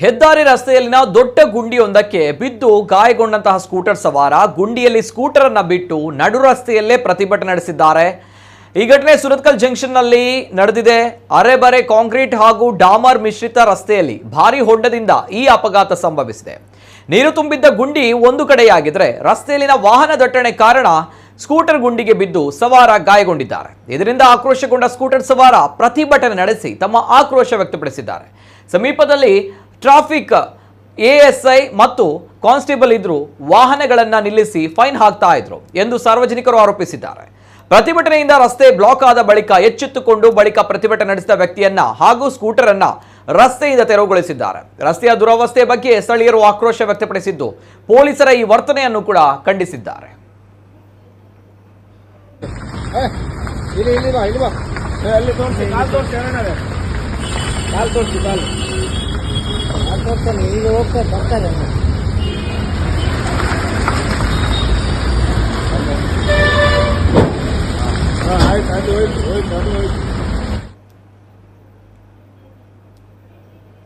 ಹೆದ್ದಾರಿ ರಸ್ತೆಯಲ್ಲಿನ ದೊಡ್ಡ ಗುಂಡಿಯೊಂದಕ್ಕೆ ಬಿದ್ದು ಗಾಯಗೊಂಡಂತಹ ಸ್ಕೂಟರ್ ಸವಾರ ಗುಂಡಿಯಲ್ಲಿ ಸ್ಕೂಟರ್ ಅನ್ನ ಬಿಟ್ಟು ನಡು ರಸ್ತೆಯಲ್ಲೇ ಪ್ರತಿಭಟನೆ ನಡೆಸಿದ್ದಾರೆ. ಈ ಘಟನೆ ಸುರತ್ಕಲ್ ಜಂಕ್ಷನ್ನಲ್ಲಿ ನಡೆದಿದೆ. ಅರೆಬರೆ ಕಾಂಕ್ರೀಟ್ ಹಾಗೂ ಡಾಮರ್ ಮಿಶ್ರಿತ ರಸ್ತೆಯಲ್ಲಿ ಭಾರಿ ಹೊಂಡದಿಂದ ಈ ಅಪಘಾತ ಸಂಭವಿಸಿದೆ. ನೀರು ತುಂಬಿದ್ದ ಗುಂಡಿ ಒಂದು ಕಡೆಯಾಗಿದ್ರೆ ರಸ್ತೆಯಲ್ಲಿನ ವಾಹನ ದಟ್ಟಣೆ ಕಾರಣ ಸ್ಕೂಟರ್ ಗುಂಡಿಗೆ ಬಿದ್ದು ಸವಾರ ಗಾಯಗೊಂಡಿದ್ದಾರೆ. ಇದರಿಂದ ಆಕ್ರೋಶಗೊಂಡ ಸ್ಕೂಟರ್ ಸವಾರ ಪ್ರತಿಭಟನೆ ನಡೆಸಿ ತಮ್ಮ ಆಕ್ರೋಶ ವ್ಯಕ್ತಪಡಿಸಿದ್ದಾರೆ. ಸಮೀಪದಲ್ಲಿ ಟ್ರಾಫಿಕ್ ಎಎಸ್ಐ ಮತ್ತು ಕಾನ್ಸ್ಟೇಬಲ್ ಇದ್ರು ವಾಹನಗಳನ್ನು ನಿಲ್ಲಿಸಿ ಫೈನ್ ಹಾಕ್ತಾ ಇದ್ರು ಎಂದು ಸಾರ್ವಜನಿಕರು ಆರೋಪಿಸಿದ್ದಾರೆ. ಪ್ರತಿಭಟನೆಯಿಂದ ರಸ್ತೆ ಬ್ಲಾಕ್ ಆದ ಬಳಿಕ ಎಚ್ಚೆತ್ತುಕೊಂಡು ಬಳಿಕ ಪ್ರತಿಭಟನೆ ನಡೆಸಿದ ವ್ಯಕ್ತಿಯನ್ನ ಹಾಗೂ ಸ್ಕೂಟರ್ ಅನ್ನ ರಸ್ತೆಯಿಂದ ತೆರವುಗೊಳಿಸಿದ್ದಾರೆ. ರಸ್ತೆಯ ದುರವಸ್ಥೆ ಬಗ್ಗೆ ಸ್ಥಳೀಯರು ಆಕ್ರೋಶ ವ್ಯಕ್ತಪಡಿಸಿದ್ದು ಪೊಲೀಸರ ಈ ವರ್ತನೆಯನ್ನು ಕೂಡ ಖಂಡಿಸಿದ್ದಾರೆ. ಇಲ್ಲಿ ಇಲ್ಲಿ ಬಾ ಇಲ್ಲಿ ಬಾ. ತೋರಿಸಿ, ಕಾಲು. ತೋರಿಸ್ತಾನೆ ಈಗ ಹೋಗ್ತಾ ಬರ್ತಾರೆ ಆಯ್ತು ಅದು ಹೋಯ್ತು ಹೋಯ್ತು ಅದು ಹೋಯ್ತು.